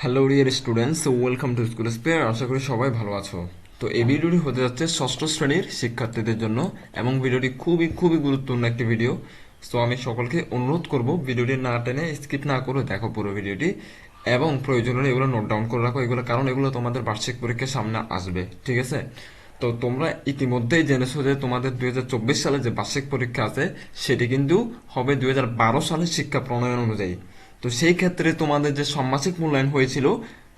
Hello dear students welcome to school spare আশা করি সবাই ভালো আছো। তো এই ভিডিওটি হতে যাচ্ছে ষষ্ঠ শ্রেণির শিক্ষার্থীদের জন্য এবং ভিডিওটি খুবই খুবই গুরুত্বপূর্ণ একটি ভিডিও। সো আমি সকলকে অনুরোধ করব ভিডিওটি না টেনে স্কিপ না করে দেখো পুরো ভিডিওটি এবং প্রয়োজন হলে এগুলো নোট ডাউন করে রাখো। এগুলো কারণ এগুলো তোমাদের বার্ষিক পরীক্ষার সামনে আসবে। ঠিক আছে? তো তোমরা ইতিমধ্যেই জেনেছো যে তোমাদের দু হাজার চব্বিশ সালে যে বার্ষিক পরীক্ষা আছে, সেটি কিন্তু হবে দুই সালের শিক্ষা প্রণয়ন অনুযায়ী। তো সেই ক্ষেত্রে তোমাদের যে ষান্মাসিক মূল্যায়ন হয়েছিল,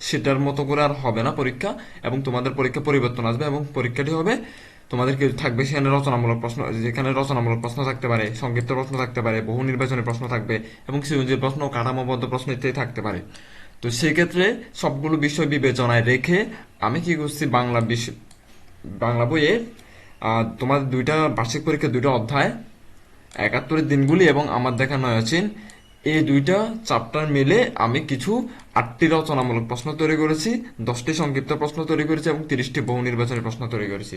সেটার মতো করে আর হবে না পরীক্ষা, এবং তোমাদের পরীক্ষা পরিবর্তন আসবে, এবং পরীক্ষাটি হবে তোমাদের কি থাকবে সেখানে রচনামূলক প্রশ্ন যেখানে রচনামূলক প্রশ্ন থাকতে পারে, সংক্ষিপ্ত প্রশ্ন থাকতে পারে, বহু নির্বাচনী প্রশ্ন থাকবে, এবং সৃজনশীল প্রশ্ন, কাঠামোবদ্ধ প্রশ্ন ইত্যাদি থাকতে পারে। তো সেই ক্ষেত্রে সবগুলো বিষয় বিবেচনায় রেখে আমি কি করছি, বাংলা বিষয় বাংলা বইয়ে তোমাদের দুইটা বার্ষিক পরীক্ষার দুইটা অধ্যায়, একাত্তরের দিনগুলি এবং আমার দেখা নয়াচিন এই দুইটা চ্যাপ্টার মিলে আমি কিছু আটটি রচনামূলক প্রশ্ন তৈরি করেছি, দশটি সংক্ষিপ্ত প্রশ্ন তৈরি করেছি এবং তিরিশটি বহু নির্বাচনী প্রশ্ন তৈরি করেছি।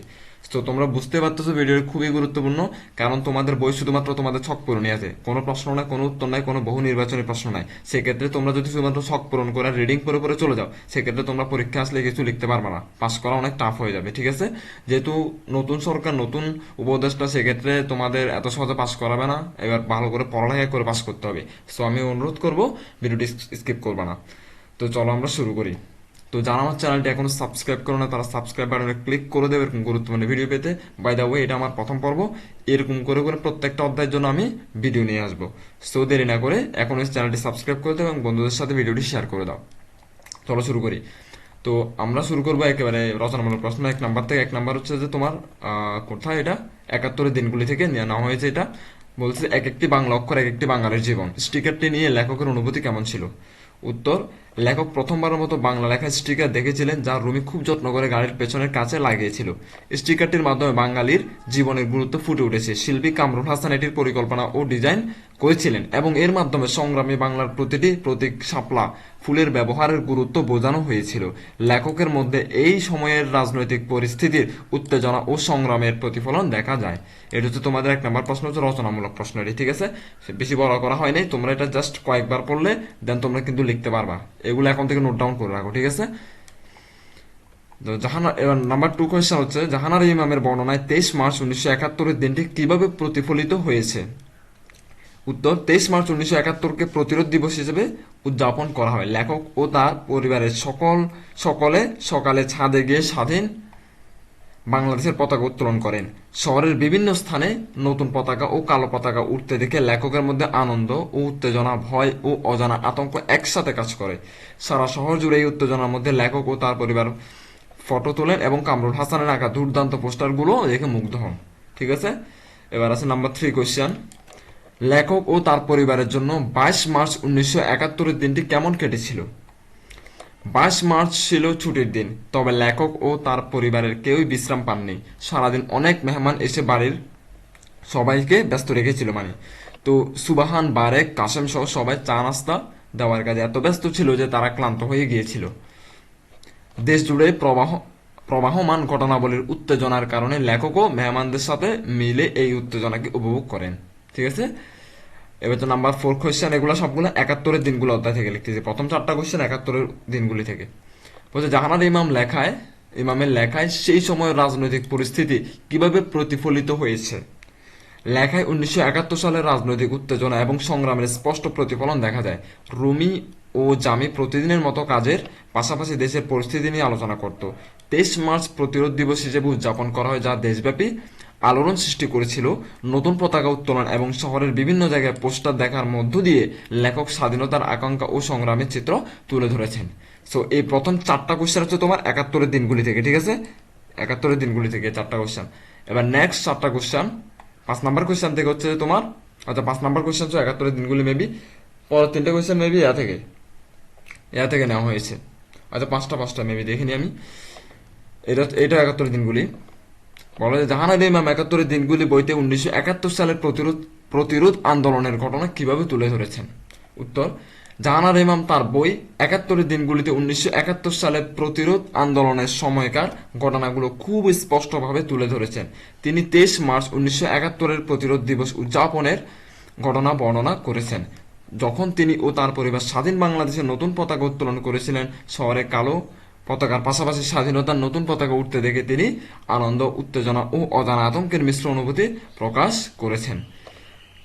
তো তোমরা বুঝতে পারতেছো ভিডিওটি খুবই গুরুত্বপূর্ণ, কারণ তোমাদের বই শুধুমাত্র তোমাদের ছক পূরণই আছে। কোনো প্রশ্ন নাই, কোনো উত্তর নাই, কোনো বহু নির্বাচনী প্রশ্ন নাই। সেক্ষেত্রে তোমরা যদি শুধুমাত্র ছক পূরণ করে রিডিং করে করে চলে যাও, সেক্ষেত্রে তোমরা পরীক্ষা আসলে কিছু লিখতে পারবে না। পাস করা অনেক টাফ হয়ে যাবে, ঠিক আছে? যেহেতু নতুন সরকার, নতুন উপদেষ্টা, সেক্ষেত্রে তোমাদের এত সহজে পাস করাবে না। এবার ভালো করে পড়ালেখা করে পাস করতে হবে। সো আমি অনুরোধ করব, ভিডিওটি স্কিপ করবে না। তো চলো আমরা শুরু করি। তো যারা আমার চ্যানেলটি এখনও সাবস্ক্রাইব করো না, তারা সাবস্ক্রাইব বাটনে ক্লিক করে দেবে এরকম গুরুত্বপূর্ণ ভিডিও পেতে। বাই দা ওয়ে এটা আমার প্রথম পর্ব। এরকম করে করে প্রত্যেকটা অধ্যায়ের জন্য আমি ভিডিও নিয়ে আসব। সো দেরি না করে এখন চ্যানেলটি সাবস্ক্রাইব করে দাও এবং বন্ধুদের সাথে ভিডিওটি শেয়ার করে দাও। চলো শুরু করি। তো আমরা শুরু করব একেবারে রচনামূলক প্রশ্ন। এক নাম্বার থেকে এক নাম্বার হচ্ছে যে তোমার কোথায় এটা? একাত্তরের দিনগুলি থেকে নেওয়া হয়েছে এটা। বলছে, এক একটি বাংলা অক্ষর, এক একটি বাঙালির জীবন। স্টিকারটি নিয়ে লেখকের অনুভূতি কেমন ছিল? উত্তর লেখক প্রথমবারের মতো বাংলা লেখা স্টিকার দেখেছিলেন, যা রুমি খুব যত্ন করে গাড়ির পেছনের কাছে লাগিয়েছিল। স্টিকারটির মাধ্যমে বাঙালির জীবনের গুরুত্ব ফুটে উঠেছে। শিল্পী কামরুল হাসান এটির পরিকল্পনা ও ডিজাইন করেছিলেন এবং এর মাধ্যমে সংগ্রামী বাংলার প্রতিটি প্রতীক শাপলা ফুলের ব্যবহারের গুরুত্ব বোঝানো হয়েছিল। লেখকের মধ্যে এই সময়ের রাজনৈতিক পরিস্থিতির উত্তেজনা ও সংগ্রামের প্রতিফলন দেখা যায়। এটা হচ্ছে তোমাদের এক নম্বর প্রশ্ন, হচ্ছে রচনামূলক প্রশ্ন এটি, ঠিক আছে? বেশি বড় করা হয়নি, তোমরা এটা জাস্ট কয়েকবার পড়লে দেন তোমরা কিন্তু লিখতে পারবা। এগুলো এখন থেকে নোট ডাউন করে রাখো, ঠিক আছে? জাহানার এবার নাম্বার টু কোয়েশ্চেন হচ্ছে, জাহানার ইমামের বর্ণনায় তেইশ মার্চ উনিশশো একাত্তরের দিনটি কীভাবে প্রতিফলিত হয়েছে? উত্তর, তেইশ মার্চ উনিশশো একাত্তরকে প্রতিরোধ দিবস হিসেবে উদযাপন করা হয়। লেখক ও তার পরিবারের সকল সকলে সকালে ছাদে গিয়ে স্বাধীন বাংলাদেশের পতাকা উত্তোলন করেন। শহরের বিভিন্ন স্থানে নতুন পতাকা ও কালো পতাকা উঠতে দেখে লেখকের মধ্যে আনন্দ ও উত্তেজনা, ভয় ও অজানা আতঙ্ক একসাথে কাজ করে। সারা শহর জুড়ে এই উত্তেজনার মধ্যে লেখক ও তার পরিবার ফটো তোলেন এবং কামরুল হাসানের আঁকা দুর্দান্ত পোস্টারগুলো দেখে মুগ্ধ হন। ঠিক আছে? এবার আছে নাম্বার থ্রি কোয়েশ্চেন লেখক ও তার পরিবারের জন্য বাইশ মার্চ উনিশশো একাত্তরের দিনটি কেমন কেটেছিল? বাইশ মার্চ ছিল ছুটির দিন, তবে লেখক ও তার পরিবারের কেউই বিশ্রাম পাননি। সারাদিন অনেক মেহমান এসে বাড়ির সবাইকে ব্যস্ত রেখেছিল মানে। তো সুবাহান, বারেক কাসেম সহ সবাই চা নাস্তা দেওয়ার কাজে এত ব্যস্ত ছিল যে তারা ক্লান্ত হয়ে গিয়েছিল। দেশ জুড়ে প্রবাহ, প্রবাহমান ঘটনাবলীর উত্তেজনার কারণে লেখকও মেহমানদের সাথে মিলে এই উত্তেজনাকে উপভোগ করেন। ঠিক আছে? এবার তো নাম্বার ফোর কোয়েশ্চেন এগুলো সবগুলো একাত্তরের দিনগুলো অধ্যায় থেকে লিখতেছি। প্রথম চারটা কোয়েশ্চেন একাত্তরের দিনগুলি থেকে। বলছে জাহানার ইমাম লেখায়, ইমামের লেখায় সেই সময়ের রাজনৈতিক পরিস্থিতি কীভাবে প্রতিফলিত হয়েছে? লেখায় উনিশশো একাত্তর সালের রাজনৈতিক উত্তেজনা এবং সংগ্রামের স্পষ্ট প্রতিফলন দেখা যায়। রুমি ও জামি প্রতিদিনের মতো কাজের পাশাপাশি দেশের পরিস্থিতি নিয়ে আলোচনা করত। তেইশ মার্চ প্রতিরোধ দিবস হিসেবে উদযাপন করা হয় যা দেশব্যাপী আলোড়ন সৃষ্টি করেছিল, নতুন পতাকা উত্তোলন এবং শহরের বিভিন্ন জায়গায় পোস্টার দেখার মধ্য দিয়ে লেখক স্বাধীনতার আকাঙ্ক্ষা ও সংগ্রামের চিত্র তুলে ধরেছেন। সো এই প্রথম চারটা কোশ্চেন হচ্ছে তোমার একাত্তরের দিনগুলি থেকে, ঠিক আছে? একাত্তরের দিনগুলি থেকে চারটা কোশ্চেন এবার নেক্সট চারটা কোশ্চেন পাঁচ নাম্বার কোশ্চেন থেকে হচ্ছে তোমার আচ্ছা পাঁচ নাম্বার কোশ্চেন হচ্ছে একাত্তরের দিনগুলি মেবি পরের তিনটে কোশ্চেন মেবি ইয়া থেকে ইয়া থেকে নেওয়া হয়েছে। আচ্ছা পাঁচটা পাঁচটা মেবি দেখিনি আমি। এটা এটা একাত্তরের দিনগুলি। বলা যায় ইমাম একাত্তরের দিনগুলি বইতে উনিশশো একাত্তর সালের প্রতিরোধ প্রতিরোধ আন্দোলনের ঘটনা কীভাবে তুলে ধরেছেন? উত্তর জাহানার ইমাম তার বই একাত্তরের দিনগুলিতে উনিশশো একাত্তর সালে প্রতিরোধ আন্দোলনের সময়কার ঘটনাগুলো খুব স্পষ্টভাবে তুলে ধরেছেন। তিনি তেইশ মার্চ উনিশশো একাত্তরের প্রতিরোধ দিবস উদযাপনের ঘটনা বর্ণনা করেছেন। যখন তিনি ও তার পরিবার স্বাধীন বাংলাদেশের নতুন পতাকা উত্তোলন করেছিলেন, শহরে কালো পতাকার পাশাপাশি স্বাধীনতার নতুন পতাকা উঠতে দেখে তিনি আনন্দ, উত্তেজনা ও অজানা আতঙ্কের মিশ্র অনুভূতি প্রকাশ করেছেন।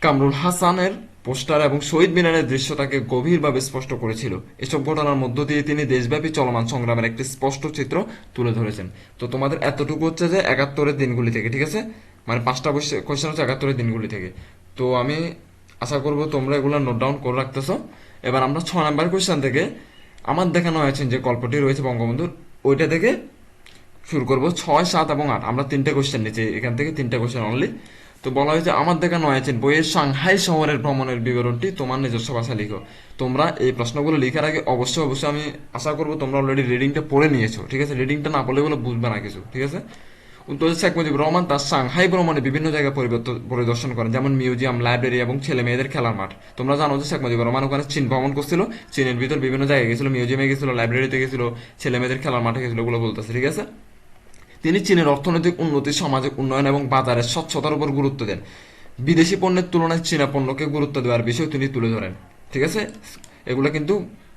কামরুল হাসানের পোস্টার এবং শহীদ মিনারের দৃশ্য তাকে গভীরভাবে স্পষ্ট করেছিল। এসব ঘটনার মধ্য দিয়ে তিনি দেশব্যাপী চলমান সংগ্রামের একটি স্পষ্ট চিত্র তুলে ধরেছেন। তো তোমাদের এতটুকু হচ্ছে যে একাত্তরের দিনগুলি থেকে, ঠিক আছে? মানে পাঁচটা কোয়েশ্চেন হচ্ছে একাত্তরের দিনগুলি থেকে। তো আমি আশা করব তোমরা এগুলো নোট ডাউন করে রাখতেছো। এবার আমরা ছ নাম্বার কোয়েশ্চেন থেকে আমার দেখানো হয়েছে যে গল্পটি রয়েছে বঙ্গবন্ধুর, ওইটা থেকে শুরু করব ছয়, সাত এবং আট। আমরা তিনটে কোয়েশ্চেন নিচ্ছি, এখান থেকে তিনটে কোয়েশ্চেন অনলি তো বলা হয়েছে, আমার দেখা নয় আছেন বইয়ের সাংহাই শহরের ভ্রমণের বিবরণটি তোমার নিজস্ব ভাষা লিখো। তোমরা এই প্রশ্নগুলো লেখার আগে অবশ্যই অবশ্যই আমি আশা করব তোমরা অলরেডি রিডিংটা পড়ে নিয়েছো, ঠিক আছে? রিডিংটা না পড়লে বলে বুঝবে না কিছু, ঠিক আছে? উত্তর শেখ মুজিবুর রহমান তার সাংহাই ভ্রমণে বিভিন্ন জায়গায় পরিবর্তন পরিদর্শন করেন যেমন মিউজিয়াম, লাইব্রেরি এবং ছেলে মেয়েদের খেলার মাঠ। তোমরা জানো যে শেখ মুজিবুর রহমান ওখানে চীন ভ্রমণ করছিল। চীনের ভিতর বিভিন্ন জায়গায় গেছিল, মিউজিয়ামে গেছিল, লাইব্রেরিতে গেছিল ছেলে মেয়েদের খেলার মাঠে গেছিল ওগুলো বলতেছে, ঠিক আছে? তিনি চীনের অর্থনৈতিক উন্নতি, সামাজিক উন্নয়ন এবং বাজারের স্বচ্ছতার উপর গুরুত্ব দেন। বিদেশি পণ্যের তুলনায় চীনা পণ্যকে গুরুত্ব দেওয়ার বিষয় তিনি তুলে ধরেন, ঠিক আছে? এগুলো কিন্তু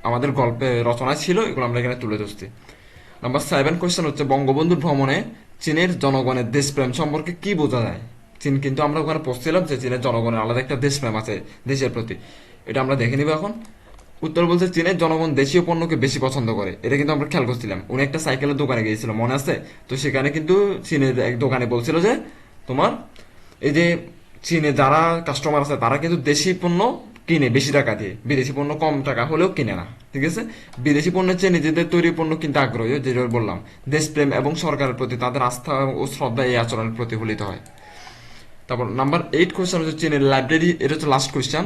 আমাদের গল্পে রচনায় ছিল, এগুলো আমরা এখানে তুলে ধরছি। নাম্বার সেভেন কোয়েশ্চেন হচ্ছে, বঙ্গবন্ধুর ভ্রমণে চীনের জনগণের দেশপ্রেম সম্পর্কে কি বোঝা যায়? চীন কিন্তু আমরা ওখানে পড়ছিলাম যে চীনের জনগণের আলাদা একটা দেশপ্রেম আছে দেশের প্রতি। এটা আমরা দেখে নিব এখন। উত্তর বলছে চীনের জনগণ দেশীয় পণ্যকে বেশি পছন্দ করে। এটা কিন্তু আমরা খেয়াল করছিলাম। উনি একটা সাইকেলের দোকানে গিয়েছিল, মনে আছে? তো সেখানে কিন্তু চীনের এক দোকানে বলছিল যে, তোমার এই যে চীনে যারা কাস্টমার আছে, তারা কিন্তু দেশি পণ্য কিনে, বেশি টাকা দিয়ে। বিদেশি পণ্য কম টাকা হলেও কিনে না, ঠিক আছে? বিদেশি পণ্যের চেয়ে নিজেদের তৈরি পণ্য কিনতে আগ্রহী যেটা বললাম, দেশপ্রেম এবং সরকারের প্রতি তাদের আস্থা ও শ্রদ্ধা এই আচরণের প্রতিফলিত হয়। তারপর নাম্বার এইট কোয়েশ্চেন হচ্ছে চীনের লাইব্রেরি এটা হচ্ছে লাস্ট কোয়েশ্চেন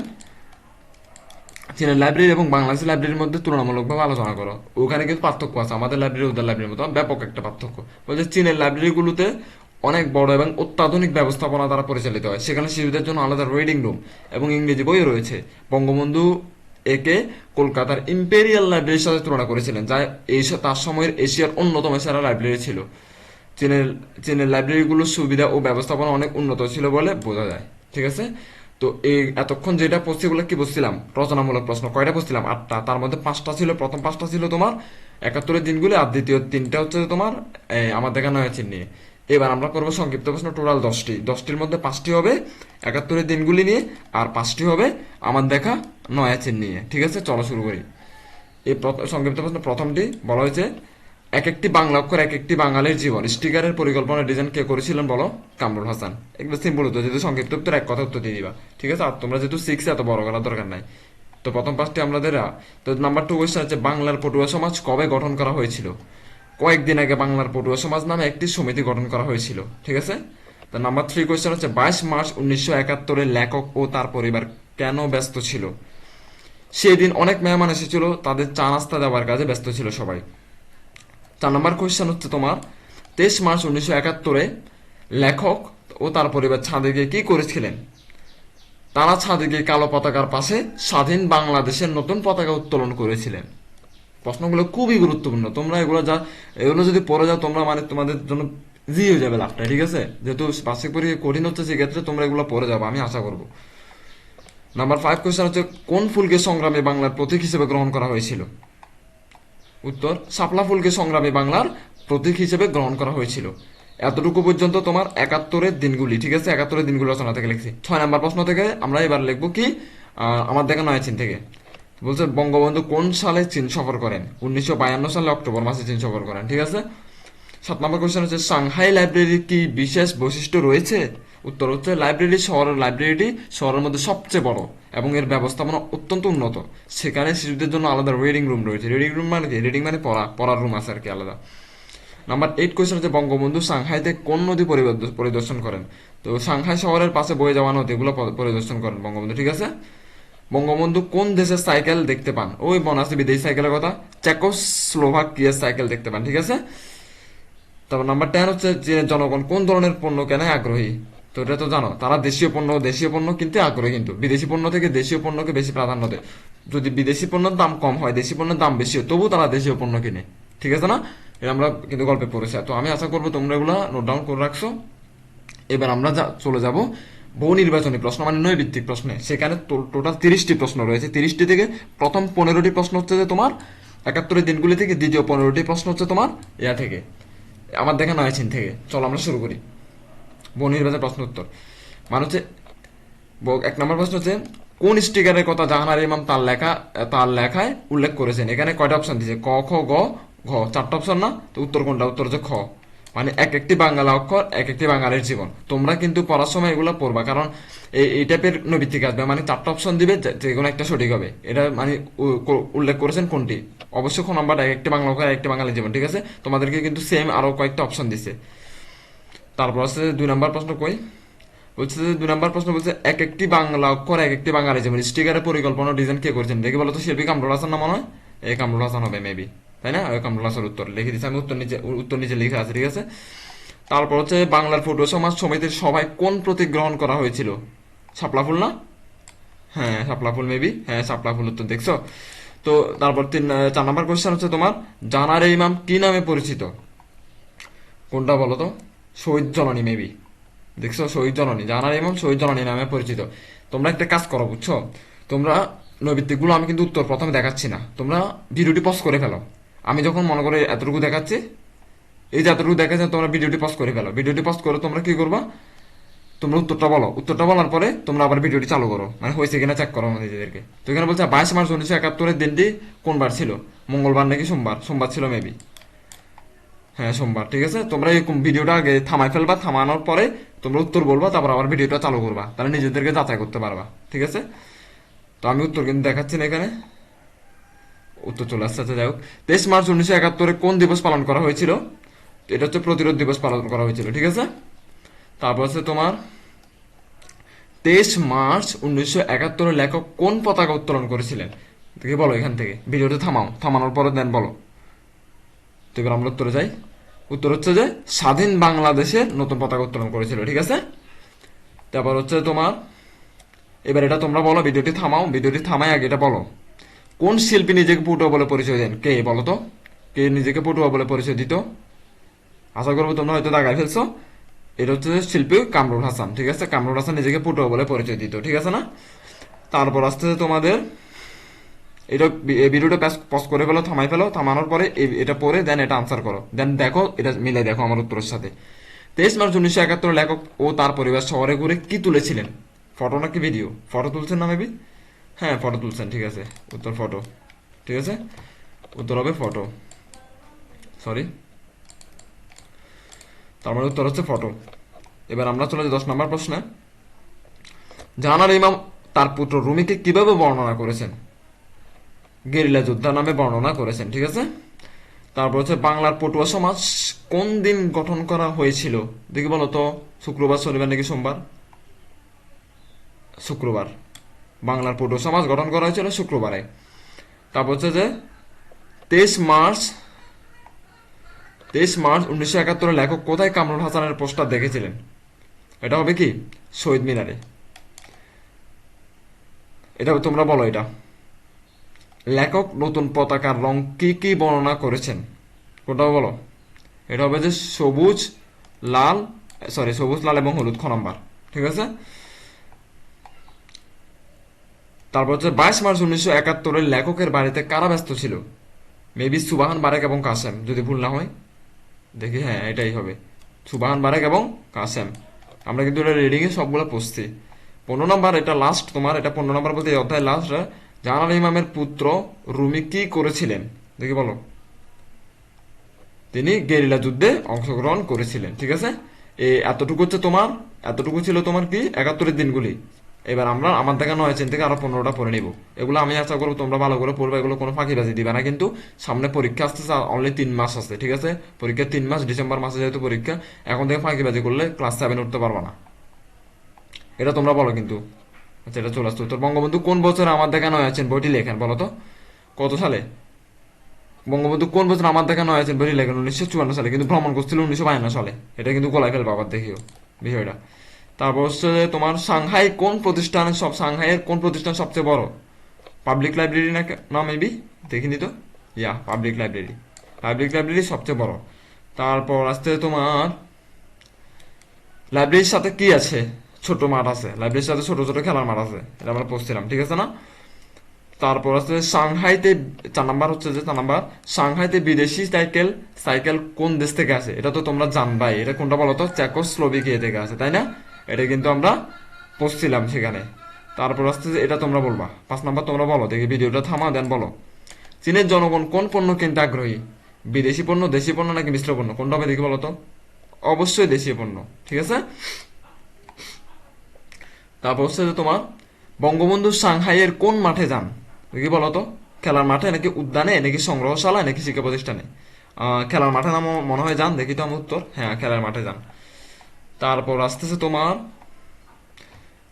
চীনের লাইব্রেরি এবং বাংলাদেশের লাইব্রেরির মধ্যে তুলনামূলকভাবে আলোচনা করো। ওখানে কিন্তু পার্থক্য আছে, আমাদের লাইব্রেরি ওদের লাইব্রেরির মতো, ব্যাপক একটা পার্থক্য। বলছে, চীনের লাইব্রেরিগুলোতে অনেক বড় এবং অত্যাধুনিক ব্যবস্থাপনা দ্বারা পরিচালিত হয়। সেখানে শিশুদের জন্য আলাদা রিডিং রুম এবং ইংরেজি বইও রয়েছে। বঙ্গবন্ধু একে কলকাতার ইম্পেরিয়াল লাইব্রেরির সাথে তুলনা করেছিলেন, যা এই তার সময়ের এশিয়ার অন্যতম সেরা লাইব্রেরি ছিল। চীনের চীনের লাইব্রেরিগুলোর সুবিধা ও ব্যবস্থাপনা অনেক উন্নত ছিল বলে বোঝা যায়। ঠিক আছে? তো এই এতক্ষণ যেটা পড়ছি এগুলো কি বলছিলাম রচনামূলক প্রশ্ন। কয়টা বলছিলাম আটটা। তার মধ্যে পাঁচটা ছিল। প্রথম পাঁচটা ছিল তোমার একাত্তরের দিনগুলি, আর দ্বিতীয় তিনটা হচ্ছে তোমার আমার দেখা নয় চিন নিয়ে। এবার আমরা করব সংক্ষিপ্ত প্রশ্ন টোটাল দশটি। দশটির মধ্যে পাঁচটি হবে, একাত্তরের দিনগুলি নিয়ে, আর পাঁচটি হবে আমার দেখা নয় চিন নিয়ে। ঠিক আছে, চলো শুরু করি। এই সংক্ষিপ্ত প্রশ্ন প্রথমটি বলা হয়েছে এক একটি বাংলা অক্ষর এক একটি বাঙালির জীবন। স্টিকারের পরিকল্পনা ডিজাইন কে করেছিলেন বলো? কামরুল হাসান। এগুলো সিম্পল উত্তর, যেহেতু সংক্ষিপ্ত উত্তর এক কথা উত্তর দিয়ে দিবা। ঠিক আছে, আর তোমরা যেহেতু সিক্স এত বড় করার দরকার নাই। তো প্রথম পাঁচটি আমাদের তো নাম্বার টু কোয়েশ্চেন আছে, বাংলার পটুয়া সমাজ কবে গঠন করা হয়েছিল? কয়েকদিন আগে বাংলার পটুয়া সমাজ নামে একটি সমিতি গঠন করা হয়েছিল, ঠিক আছে? তো নাম্বার থ্রি কোয়েশ্চেন হচ্ছে, বাইশ মার্চ উনিশশো একাত্তরের লেখক ও তার পরিবার কেন ব্যস্ত ছিল? সেদিন অনেক মেহমান এসেছিল, তাদের চা নাস্তা দেওয়ার কাজে ব্যস্ত ছিল সবাই। চার নম্বর কোয়েশ্চেন হচ্ছে তোমার, তেইশ মার্চ উনিশশো একাত্তরে লেখক ও তার পরিবার ছাদে গিয়ে কি করেছিলেন? তারা ছাদে গিয়ে কালো পতাকার পাশে স্বাধীন বাংলাদেশের নতুন পতাকা উত্তোলন করেছিলেন। প্রশ্নগুলো খুবই গুরুত্বপূর্ণ। তোমরা এগুলো যা এগুলো যদি পড়ে যাও, তোমরা মানে তোমাদের জন্য জি হয়ে যাবে লাভটা ঠিক আছে? যেহেতু বার্ষিক পরীক্ষা কঠিন হচ্ছে, সেক্ষেত্রে তোমরা এগুলো পড়ে যাব, আমি আশা করব। নাম্বার ফাইভ কোয়েশ্চেন হচ্ছে, কোন ফুলকে সংগ্রামে বাংলার প্রতীক হিসেবে গ্রহণ করা হয়েছিল? উত্তর, শাপলা ফুলকে সংগ্রামে বাংলার প্রতীক হিসেবে গ্রহণ করা হয়েছিল। এতটুকু পর্যন্ত তোমার একাত্তরের দিনগুলি, ঠিক আছে? একাত্তরের দিনগুলি রচনা থেকে লিখছি। ছয় নাম্বার প্রশ্ন থেকে আমরা এবার লিখব কি? আমার দেখা নয় চীন থেকে। বলছে বঙ্গবন্ধু কোন সালে চীন সফর করেন? উনিশশো বায়ান্ন সালে অক্টোবর মাসে চীন সফর করেন, ঠিক আছে? সাত নম্বর কোয়েশ্চেন হচ্ছে, সাংহাই লাইব্রেরির কি বিশেষ বৈশিষ্ট্য রয়েছে? উত্তর হচ্ছে, লাইব্রেরি শহরের লাইব্রেরিটি শহরের মধ্যে সবচেয়ে বড় এবং এর ব্যবস্থাপনা অত্যন্ত উন্নত। সেখানে শিশুদের জন্য আলাদা রিডিং রুম রয়েছে। রিডিং রুম মানে কি? রিডিং মানে পড়া, পড়ার রুম আছে আর কি, আলাদা। নাম্বার এইট কোয়েশ্চেন হচ্ছে, বঙ্গবন্ধু সাংহাইতে কোন নদী পরিদর্শন করেন? তো সাংহাই শহরের পাশে বয়ে যাওয়া নদীগুলো পরিদর্শন করেন বঙ্গবন্ধু, ঠিক আছে? বঙ্গবন্ধু কোন দেশের সাইকেল দেখতে পান? ওই আছে বিদেশি সাইকেলের কথা। চেকোস্লোভাকিয়ার সাইকেল দেখতে পান, ঠিক আছে? তারপর নাম্বার টেন হচ্ছে চীনের জনগণ কোন ধরনের পণ্য কেনায় আগ্রহী? তো এটা তো জানো, তারা দেশীয় পণ্য দেশীয় পণ্য কিনতে আগ্রহী কিন্তু। বিদেশি পণ্য থেকে দেশীয় পণ্যকে বেশি প্রাধান্য দেয়। যদি বিদেশি পণ্যের দাম কম হয়, দেশি পণ্যের দাম বেশি হয়, তবুও তারা দেশীয় পণ্য কিনে। ঠিক আছে না? এটা আমরা কিন্তু গল্পে পড়েছি। তো আমি আশা করব তোমরা এগুলো নোট ডাউন করে রাখছো। এবার আমরা যা- চলে যাব। বহু নির্বাচনী প্রশ্ন মানে নয় ভিত্তিক প্রশ্নে সেখানে টোটাল তিরিশটি প্রশ্ন রয়েছে। তিরিশটি থেকে প্রথম পনেরোটি প্রশ্ন হচ্ছে যে তোমার, একাত্তরের দিনগুলি থেকে দ্বিতীয় পনেরোটি প্রশ্ন হচ্ছে তোমার ইয়া থেকে, আমার দেখা নয় চিন থেকে। চলো আমরা শুরু করি। বহু নির্বাচনী প্রশ্ন উত্তর। মানে হচ্ছে এক নম্বর প্রশ্ন হচ্ছে, কোন স্টিকারের কথা জাহানার ইমাম তার লেখা, তার লেখায় উল্লেখ করেছেন? এখানে কয়টা অপশন দিয়েছে? ক, খ, গ, ঘ। চারটা অপশন না? তো উত্তর কোনটা? উত্তর হচ্ছে খ। মানে এক একটি বাংলা অক্ষর, এক একটি বাঙালির জীবন। তোমরা কিন্তু পড়ার সময় এগুলো পড়বা, কারণ এই টাইপের নৈবিত্তিক আসবে। মানে চারটা অপশন দিবে, যে কোনো একটা সঠিক হবে। এটা মানে উল্লেখ করেছেন কোনটি? অবশ্যই খ নাম্বার এক একটি বাংলা অক্ষর, এক একটি বাঙালির জীবন, ঠিক আছে? তোমাদেরকে কিন্তু সেম আরও কয়েকটা অপশন দিছে। তারপর আছে দুই নাম্বার প্রশ্ন কই? বলছে যে, দুই নাম্বার প্রশ্ন বলছে, এক একটি বাংলা অক্ষর, এক একটি বাঙালি জীবন। স্টিকারের পরিকল্পনা ডিজাইন কে করেছেন? দেখে বলো তো শিল্পী কামরুল হাসান না মনে হয়? এই কামরুল হাসান হবে মেবি তাই না? কামরুল হাসান উত্তর লিখে দিচ্ছি আমি উত্তর নিচে উত্তর নিচে লিখে আছে ঠিক আছে? তারপর হচ্ছে বাংলার ফটো সমাজ সমিতির সভায় কোন প্রতীক গ্রহণ করা হয়েছিল? শাপলা ফুল না? হ্যাঁ শাপলা ফুল মেবি হ্যাঁ শাপলা ফুল উত্তর দেখছ? তো তারপর তিন চার নাম্বার কোয়েশ্চেন হচ্ছে তোমার, জানার ইমাম কি নামে পরিচিত? কোনটা বলো তো? শহীদ জননী মেবি দেখছ? শহীদ জননী। জানার ইমাম শহীদ জননী নামে পরিচিত। তোমরা একটা কাজ করো, বুঝছ? তোমরা নৈবিত্তিকগুলো আমি কিন্তু উত্তর প্রথমে দেখাচ্ছি না। তোমরা ভিডিওটি পজ করে ফেলো। আমি যখন মনে করে এতটুকু দেখাচ্ছি, এই যে এতটুকু দেখাচ্ছে, তোমরা ভিডিওটি পজ করে ফেলো। ভিডিওটি পজ করে তোমরা কি করবা? তোমরা উত্তরটা বলো। উত্তরটা বলার পরে তোমরা আবার ভিডিওটি চালু করো। মানে হয়েছে কিনা চেক করো নিজেদেরকে। তো এখানে বলছে, বাইশ মার্চ উনিশশো একাত্তরের দিনটি কোন বার ছিল? মঙ্গলবার নাকি সোমবার? সোমবার ছিল মেবি হ্যাঁ সোমবার, ঠিক আছে? তোমরা এই ভিডিওটা আগে থামাই ফেলবা। থামানোর পরে তোমরা উত্তর বলবা, তারপর আবার ভিডিওটা চালু করবা। তাহলে নিজেদেরকে যাচাই করতে পারবা। ঠিক আছে? তো আমি উত্তর কিন্তু দেখাচ্ছি না এখানে। উত্তর চলে আসছে আচ্ছা যাই হোক। তেইশ মার্চ উনিশশো একাত্তরে কোন দিবস পালন করা হয়েছিল? এটা হচ্ছে প্রতিরোধ দিবস পালন করা হয়েছিল, ঠিক আছে? তারপর হচ্ছে তোমার, তেইশ মার্চ উনিশশো একাত্তরে লেখক কোন পতাকা উত্তোলন করেছিলেন? দেখে বলো এখান থেকে। ভিডিওটা থামাও। থামানোর পরে দেন বলো। তো এবার আমরা উত্তরে যাই। উত্তর হচ্ছে যে, স্বাধীন বাংলাদেশের নতুন পতাকা উত্তোলন করেছিল, ঠিক আছে? তারপর হচ্ছে তোমার, এবার এটা তোমরা বলো, ভিডিওটি থামাও। ভিডিওটি থামাই আগে, এটা বলো। কোন শিল্পী নিজেকে পটুয়া বলে পরিচয় দেন? কে বলো তো? কে নিজেকে পটুয়া বলে পরিচয় দিত? আশা করব তোমরা হয়তো দাগায় ফেলছো। এটা হচ্ছে শিল্পী কামরুল হাসান, ঠিক আছে? কামরুল হাসান নিজেকে পটুয়া বলে পরিচয় দিত, ঠিক আছে না? তারপর আসতে তোমাদের, এটা এই ভিডিওটা পজ করে ফেলো থামাই ফেলো, থামানোর পরে এটা পরে দেন এটা আনসার করো। দেন দেখো, এটা মিলে দেখো আমার উত্তরের সাথে। তেইশ মার্চ উনিশশো একাত্তর লেখক ও তার পরিবার শহরে ঘুরে কি তুলেছিলেন? ফটো নাকি ভিডিও ফটো তুলছেন না মেবি হ্যাঁ ফটো তুলছেন, ঠিক আছে। উত্তর ফটো ঠিক আছে? উত্তর হবে ফটো সরি তার মানে উত্তর হচ্ছে ফটো এবার আমরা চলে যাই দশ নম্বর প্রশ্নে। জাহানার ইমাম তার পুত্র রুমিকে কীভাবে বর্ণনা করেছেন? গেরিলা যোদ্ধা নামে বর্ণনা করেছেন, ঠিক আছে? তারপর হচ্ছে বাংলার পটুয়া সমাজ কোন দিন গঠন করা হয়েছিল? দেখি বলো তো, শুক্রবার, শনিবার নাকি সোমবার? শুক্রবার। বাংলার পটুয়া সমাজ গঠন করা হয়েছিল শুক্রবারে। তারপর হচ্ছে যে, তেইশ মার্চ তেইশ মার্চ উনিশশো একাত্তরের লেখক কোথায় কামরুল হাসানের পোস্টার দেখেছিলেন? এটা হবে কি? শহীদ মিনারে। এটা তোমরা বলো এটা। লেখক নতুন পতাকার রং কি কি বর্ণনা করেছেন? কোনটা বলো। এটা হবে যে সবুজ, লাল সরি সবুজ, লাল এবং হলুদ খ নাম্বার। ঠিক আছে? তারপর হচ্ছে বাইশ মার্চ উনিশশো একাত্তরের লেখকের বাড়িতে কারা ব্যস্ত ছিল? মেবি সুবাহান বারেক এবং কাসেম, যদি ভুল না হয়। দেখি হ্যাঁ এটাই হবে। সুবাহান বারেক এবং কাসেম। আমরা কিন্তু এটা রিডিংয়ে সবগুলো পড়ছি। পনেরো নম্বর, এটা লাস্ট তোমার, এটা পনেরো নম্বর বলতে অধ্যায় লাস্ট জাহানাল ইমামের পুত্র রুমি কি করেছিলেন? দেখি বলো। তিনি গেরিলা যুদ্ধে অংশগ্রহণ করেছিলেন, ঠিক আছে? এতটুকু হচ্ছে তোমার, এতটুকু ছিল তোমার কি? একাত্তরের দিনগুলি। এবার আমরা আমার দেখা নয় চেন থেকে আরও পনেরোটা পড়ে নিব। এগুলো আমি আশা করব তোমরা ভালো করে পড়বে, এগুলো কোনো ফাঁকিবাজি দিবে না, কিন্তু সামনে পরীক্ষা আসতেছে অনলি তিন মাস আছে, ঠিক আছে? পরীক্ষা তিন মাস, ডিসেম্বর মাসে যেহেতু পরীক্ষা, এখন থেকে ফাঁকিবাজি করলে ক্লাস সেভেন উঠতে পারবা না। এটা তোমরা বলো কিন্তু। আচ্ছা এটা চলে আসছে উত্তর। বঙ্গবন্ধু কোন বছর আমার দেখা নয় আছেন বইটি লেখেন, বলো তো। কত সালে? বঙ্গবন্ধু কোন বছর আমার দেখা নয় আছেন বইটি লেখেন? উনিশশো চুয়ান্ন সালে, কিন্তু ভ্রমণ করছিল উনিশশো বায়ান্ন সালে। এটা কিন্তু গোলায় ফেলব আবার দেখিও বিষয়টা। তারপর হচ্ছে যে তোমার সাংহাই কোন প্রতিষ্ঠান, সব সাংহাইয়ের কোন প্রতিষ্ঠান সবচেয়ে বড়? পাবলিক লাইব্রেরি না না মেবি দেখিনি তো? Yeah public library public library সবচেয়ে বড়। তারপর আসতে তোমার লাইব্রেরির সাথে কি আছে? ছোট মাঠ আছে। লাইব্রেরির সাথে ছোট ছোট খেলার মাঠ আছে। এটা আমরা পড়ছিলাম, ঠিক আছে না? তারপর আছে সাংহাইতে, চার নাম্বার হচ্ছে যে, চার নাম্বার, সাংহাইতে বিদেশি সাইকেল সাইকেল কোন দেশ থেকে আসে? এটা তো তোমরা জানবাই। এটা কোনটা বলো তো চেকোস্লোভিকিয়া থেকে আসে, তাই না? এটা কিন্তু আমরা পড়ছিলাম সেখানে। তারপর আসছে যে এটা তোমরা বলবা। পাঁচ নাম্বার তোমরা বলো, দেখি ভিডিওটা থামা, দেন বলো। চীনের জনগণ কোন পণ্য কিনতে আগ্রহী? বিদেশি পণ্য, দেশি পণ্য নাকি মিশ্র পণ্য? কোনটা হবে দেখি বলো তো। অবশ্যই দেশীয় পণ্য, ঠিক আছে? তারপর হচ্ছে যে তোমার বঙ্গবন্ধু সাংহাইয়ের কোন মাঠে যান? দেখি বলো তো। খেলার মাঠে নাকি উদ্যানে, নাকি সংগ্রহশালায়, নাকি শিক্ষা প্রতিষ্ঠানে? খেলার মাঠে নাম মনে হয় যান, দেখি তো আমার উত্তর। হ্যাঁ খেলার মাঠে যান। তারপর আসতেছে তোমার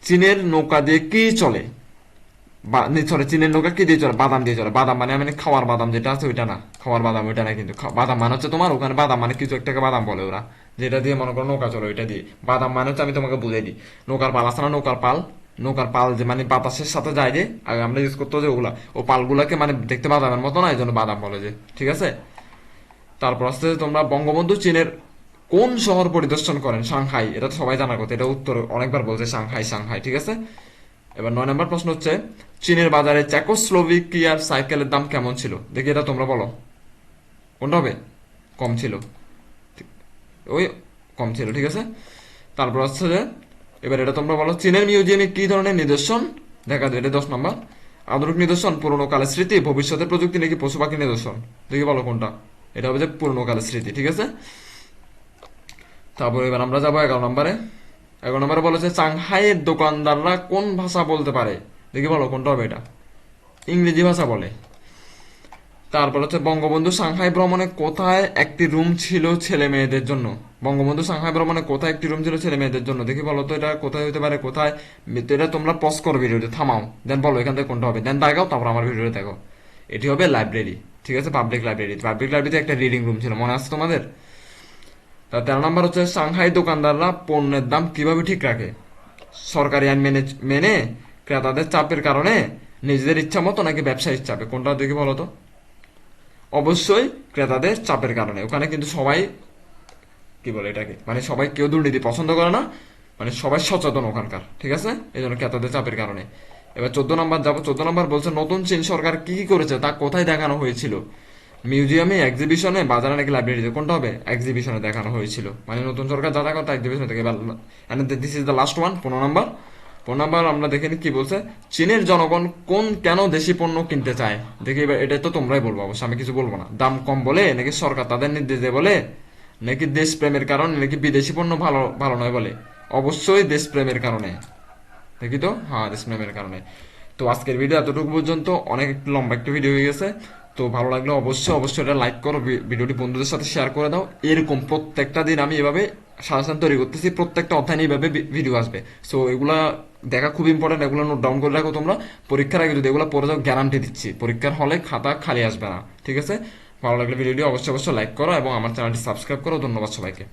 চীনের নৌকা দিয়ে কি চলে? সরি চীনের নৌকা কি দিয়ে চলে? বাদাম দিয়ে চলে। বাদাম মানে মানে খাওয়ার বাদাম যেটা আছে ওইটা না। খাওয়ার বাদাম, ওইটা না কিন্তু বাদাম মানে হচ্ছে তোমার ওখানে বাদাম মানে কিছু একটাকে বাদাম বলে ওরা। যেটা দিয়ে মনে করো নৌকা চলে ওইটা দিয়ে। বাদাম মানে হচ্ছে আমি তোমাকে বুঝাই দিই। নৌকার পাল আছে না, নৌকার পাল? নৌকার পাল যে মানে বাতাসের সাথে যায় যে আগে আমরা ইউজ করতো যে ওগুলা। ও পালগুলাকে মানে দেখতে বাদামের মতো না, এই জন্য বাদাম বলে যে। ঠিক আছে? তারপর আসতে তোমরা বঙ্গবন্ধু চীনের কোন শহর পরিদর্শন করেন? সাংহাই। এটা তো সবাই জানার কথা। এটা উত্তর অনেকবার বলছে সাংহাই সাংহাই, ঠিক আছে? এবার নয় নম্বর প্রশ্ন হচ্ছে, চীনের বাজারে চেকোস্লোভিকিয়ার সাইকেলের দাম কেমন ছিল? দেখি এটা তোমরা বলো। কোনটা হবে? কম ছিল। ওই কম ছিল, ঠিক আছে? তারপর হচ্ছে যে, এবার এটা তোমরা বলো, চীনের মিউজিয়ামে কি ধরনের নিদর্শন দেখা যায়? এটা দশ নম্বর। আধুনিক নিদর্শন, পুরোনো কালের স্মৃতি, ভবিষ্যতের প্রযুক্তি নাকি পশু পাখি নিদর্শন? দেখি বলো কোনটা। এটা হবে যে পুরোনো কালের স্মৃতি, ঠিক আছে? তারপর এবার আমরা যাব এগারো নম্বরে। এগারো নম্বরে বলেছে চাংহাইয়ের দোকানদাররা কোন ভাষা বলতে পারে? দেখি বলো, কোনটা হবে এটা? ইংরেজি ভাষা বলে। তারপর হচ্ছে, বঙ্গবন্ধু সাংহাই ভ্রমণে কোথায় একটি রুম ছিল ছেলে মেয়েদের জন্য? বঙ্গবন্ধু সাংহাই ভ্রমণে কোথায় একটি রুম ছিল ছেলে মেয়েদের জন্য? দেখি বলো তো, এটা কোথায় হতে পারে, কোথায়? তো এটা তোমরা পজ করো ভিডিওতে থামাও। দেন বলো, এখান থেকে কোনটা হবে? দেন দেখাও, তারপর আমার ভিডিওতে দেখো। এটি হবে লাইব্রেরি ঠিক আছে? পাবলিক লাইব্রেরি পাবলিক লাইব্রেরিতে একটা রিডিং রুম ছিল। মনে আছে তোমাদের? তা তেরো নম্বর হচ্ছে সাংহাই দোকানদাররা পণ্যের দাম কীভাবে ঠিক রাখে? সরকারি আইন মেনে মেনে ক্রেতাদের চাপের কারণে নিজেদের ইচ্ছা মতো নাকি ব্যবসায়িক চাপে? কোনটা দেখি বলো তো। অবশ্যই ক্রেতাদের চাপের কারণে। ওখানে কিন্তু সবাই কি বলে এটাকে? মানে সবাই কেউ দুর্নীতি পছন্দ করে না মানে সবাই সচেতন ওখানকার, ঠিক আছে? এই জন্য ক্রেতাদের চাপের কারণে। এবার চোদ্দ নম্বর যাব। চোদ্দ নম্বর বলছে, নতুন চীন সরকার কি কি করেছে তা কোথায় দেখানো হয়েছিল? মিউজিয়ামে এক্সিবিশনে বাজারে নাকি লাইব্রেরিতে কোনটা হবে? এক্সিবিশনে দেখানো হয়েছিল। মানে নতুন সরকার যা দেখা এক্সিবিশনে থেকে। This is the last one পনেরো নাম্বার পনেরো নাম্বার আমরা দেখে কি বলছে, চীনের জনগণ কোন কেন দেশি পণ্য কিনতে চায়? দেখি এবার এটা তো তোমরাই বলব অবশ্য আমি কিছু বলব না। দাম কম বলে নাকি সরকার তাদের নির্দেশ দেয় বলে? নাকি দেশপ্রেমের কারণে নাকি বিদেশি পণ্য ভালো ভালো নয় বলে? অবশ্যই দেশপ্রেমের কারণে। দেখি তো? হ্যাঁ দেশপ্রেমের কারণে। তো আজকের ভিডিও এতটুকু পর্যন্ত। অনেক লম্বা একটা ভিডিও হয়ে গেছে। তো ভালো লাগলে অবশ্যই অবশ্যই এটা লাইক করো ভিডিওটি বন্ধুদের সাথে শেয়ার করে দাও। এরকম প্রত্যেকটা দিন আমি এভাবে সাজেশন তৈরি করতেছি, প্রত্যেকটা অধ্যায় এইভাবে ভিডিও আসবে। সো এগুলা দেখা খুব ইম্পর্টেন্ট এগুলো নোট ডাউন করে রাখো তোমরা। পরীক্ষার আগে যদি এগুলো পড়ে যাও গ্যারান্টি দিচ্ছি। পরীক্ষার হলে খাতা খালি আসবে না, ঠিক আছে? ভালো লাগলে ভিডিওটি অবশ্যই অবশ্যই লাইক করো এবং আমার চ্যানেলটি সাবস্ক্রাইব করো। ধন্যবাদ সবাইকে।